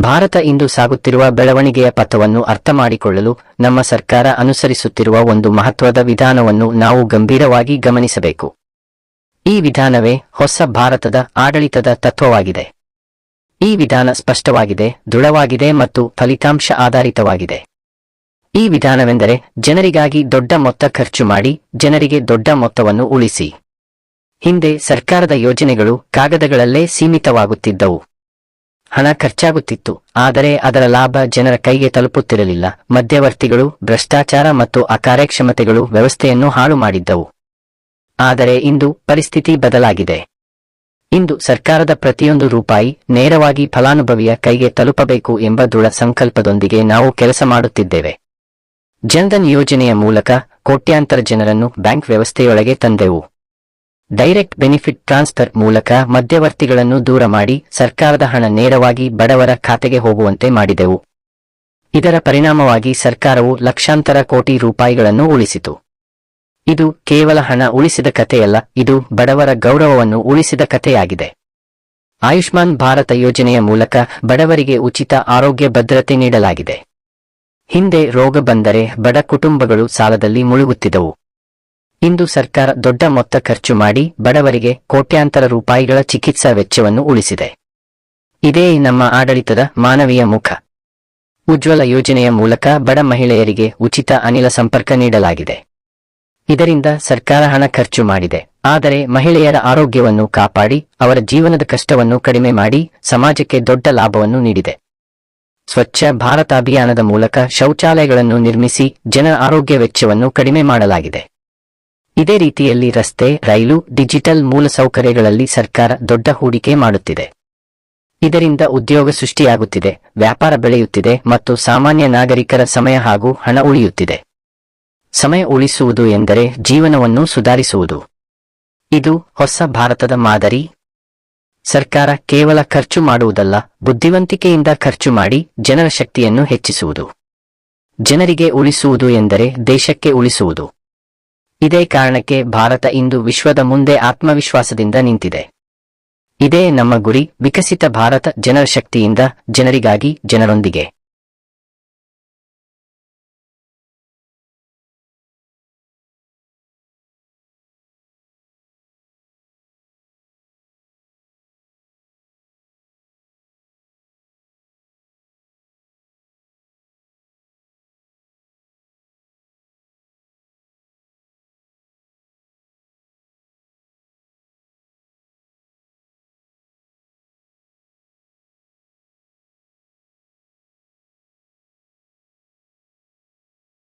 ಭಾರತ ಇಂದು ಸಾಗುತ್ತಿರುವ ಬೆಳವಣಿಗೆಯ ಪಥವನ್ನು ಅರ್ಥಮಾಡಿಕೊಳ್ಳಲು ನಮ್ಮ ಸರ್ಕಾರ ಅನುಸರಿಸುತ್ತಿರುವ ಒಂದು ಮಹತ್ವದ ವಿಧಾನವನ್ನು ನಾವು ಗಂಭೀರವಾಗಿ ಗಮನಿಸಬೇಕು. ಈ ವಿಧಾನವೇ ಹೊಸ ಭಾರತದ ಆಡಳಿತದ ತತ್ವವಾಗಿದೆ. ಈ ವಿಧಾನ ಸ್ಪಷ್ಟವಾಗಿದೆ, ದೃಢವಾಗಿದೆ ಮತ್ತು ಫಲಿತಾಂಶ ಆಧಾರಿತವಾಗಿದೆ. ಈ ವಿಧಾನವೆಂದರೆ ಜನರಿಗಾಗಿ ದೊಡ್ಡ ಮೊತ್ತ ಖರ್ಚು ಮಾಡಿ ಜನರಿಗೆ ದೊಡ್ಡ ಮೊತ್ತವನ್ನು ಉಳಿಸಿ. ಹಿಂದೆ ಸರ್ಕಾರದ ಯೋಜನೆಗಳು ಕಾಗದಗಳಲ್ಲೇ ಸೀಮಿತವಾಗುತ್ತಿದ್ದವು. ಹಣ ಖರ್ಚಾಗುತ್ತಿತ್ತು, ಆದರೆ ಅದರ ಲಾಭ ಜನರ ಕೈಗೆ ತಲುಪುತ್ತಿರಲಿಲ್ಲ. ಮಧ್ಯವರ್ತಿಗಳು, ಭ್ರಷ್ಟಾಚಾರ ಮತ್ತು ಅಕಾರ್ಯಕ್ಷಮತೆಗಳು ವ್ಯವಸ್ಥೆಯನ್ನು ಹಾಳು ಮಾಡಿದ್ದವು. ಆದರೆ ಇಂದು ಪರಿಸ್ಥಿತಿ ಬದಲಾಗಿದೆ. ಇಂದು ಸರ್ಕಾರದ ಪ್ರತಿಯೊಂದು ರೂಪಾಯಿ ನೇರವಾಗಿ ಫಲಾನುಭವಿಯ ಕೈಗೆ ತಲುಪಬೇಕು ಎಂಬ ದೃಢ ಸಂಕಲ್ಪದೊಂದಿಗೆ ನಾವು ಕೆಲಸ ಮಾಡುತ್ತಿದ್ದೇವೆ. ಜನ್ಧನ್ ಯೋಜನೆಯ ಮೂಲಕ ಕೋಟ್ಯಾಂತರ ಜನರನ್ನು ಬ್ಯಾಂಕ್ ವ್ಯವಸ್ಥೆಯೊಳಗೆ ತಂದೆವು. ಡೈರೆಕ್ಟ್ ಬೆನಿಫಿಟ್ ಟ್ರಾನ್ಸ್ಫರ್ ಮೂಲಕ ಮಧ್ಯವರ್ತಿಗಳನ್ನು ದೂರ ಮಾಡಿ ಸರ್ಕಾರದ ಹಣ ನೇರವಾಗಿ ಬಡವರ ಖಾತೆಗೆ ಹೋಗುವಂತೆ ಮಾಡಿದೆವು. ಇದರ ಪರಿಣಾಮವಾಗಿ ಸರ್ಕಾರವು ಲಕ್ಷಾಂತರ ಕೋಟಿ ರೂಪಾಯಿಗಳನ್ನು ಉಳಿಸಿತು. ಇದು ಕೇವಲ ಹಣ ಉಳಿಸಿದ ಕಥೆಯಲ್ಲ, ಇದು ಬಡವರ ಗೌರವವನ್ನು ಉಳಿಸಿದ ಕಥೆಯಾಗಿದೆ. ಆಯುಷ್ಮಾನ್ ಭಾರತ ಯೋಜನೆಯ ಮೂಲಕ ಬಡವರಿಗೆ ಉಚಿತ ಆರೋಗ್ಯ ಭದ್ರತೆ ನೀಡಲಾಗಿದೆ. ಹಿಂದೆ ರೋಗ ಬಂದರೆ ಬಡ ಕುಟುಂಬಗಳು ಸಾಲದಲ್ಲಿ ಮುಳುಗುತ್ತಿದ್ದವು. ಇಂದು ಸರ್ಕಾರ ದೊಡ್ಡ ಮೊತ್ತ ಖರ್ಚು ಮಾಡಿ ಬಡವರಿಗೆ ಕೋಟ್ಯಾಂತರ ರೂಪಾಯಿಗಳ ಚಿಕಿತ್ಸಾ ವೆಚ್ಚವನ್ನು ಉಳಿಸಿದೆ. ಇದೇ ನಮ್ಮ ಆಡಳಿತದ ಮಾನವೀಯ ಮುಖ. ಉಜ್ವಲ ಯೋಜನೆಯ ಮೂಲಕ ಬಡ ಮಹಿಳೆಯರಿಗೆ ಉಚಿತ ಅನಿಲ ಸಂಪರ್ಕ ನೀಡಲಾಗಿದೆ. ಇದರಿಂದ ಸರ್ಕಾರ ಹಣ ಖರ್ಚು ಮಾಡಿದೆ. ಆದರೆ ಮಹಿಳೆಯರ ಆರೋಗ್ಯವನ್ನು ಕಾಪಾಡಿ, ಅವರ ಜೀವನದ ಕಷ್ಟವನ್ನು ಕಡಿಮೆ ಮಾಡಿ, ಸಮಾಜಕ್ಕೆ ದೊಡ್ಡ ಲಾಭವನ್ನು ನೀಡಿದೆ. ಸ್ವಚ್ಛ ಭಾರತ ಅಭಿಯಾನದ ಮೂಲಕ ಶೌಚಾಲಯಗಳನ್ನು ನಿರ್ಮಿಸಿ ಜನರ ಆರೋಗ್ಯ ವೆಚ್ಚವನ್ನು ಕಡಿಮೆ ಮಾಡಲಾಗಿದೆ. ಇದೇ ರೀತಿಯಲ್ಲಿ ರಸ್ತೆ, ರೈಲು, ಡಿಜಿಟಲ್ ಮೂಲಸೌಕರ್ಯಗಳಲ್ಲಿ ಸರ್ಕಾರ ದೊಡ್ಡ ಹೂಡಿಕೆ ಮಾಡುತ್ತಿದೆ. ಇದರಿಂದ ಉದ್ಯೋಗ ಸೃಷ್ಟಿಯಾಗುತ್ತಿದೆ, ವ್ಯಾಪಾರ ಬೆಳೆಯುತ್ತಿದೆ ಮತ್ತು ಸಾಮಾನ್ಯ ನಾಗರಿಕರ ಸಮಯ ಹಾಗೂ ಹಣ ಉಳಿಯುತ್ತಿದೆ. ಸಮಯ ಉಳಿಸುವುದು ಎಂದರೆ ಜೀವನವನ್ನು ಸುಧಾರಿಸುವುದು. ಇದು ಹೊಸ ಭಾರತದ ಮಾದರಿ. ಸರ್ಕಾರ ಕೇವಲ ಖರ್ಚು ಮಾಡುವುದಲ್ಲ, ಬುದ್ಧಿವಂತಿಕೆಯಿಂದ ಖರ್ಚು ಮಾಡಿ ಜನರ ಶಕ್ತಿಯನ್ನು ಹೆಚ್ಚಿಸುವುದು. ಜನರಿಗೆ ಉಳಿಸುವುದು ಎಂದರೆ ದೇಶಕ್ಕೆ ಉಳಿಸುವುದು. ಇದೇ ಕಾರಣಕ್ಕೆ ಭಾರತ ಇಂದು ವಿಶ್ವದ ಮುಂದೆ ಆತ್ಮವಿಶ್ವಾಸದಿಂದ ನಿಂತಿದೆ. ಇದೇ ನಮ್ಮ ಗುರಿ, ವಿಕಸಿತ ಭಾರತ ಜನರ ಶಕ್ತಿಯಿಂದ ಜನರಿಗಾಗಿ, ಜನರೊಂದಿಗೆ.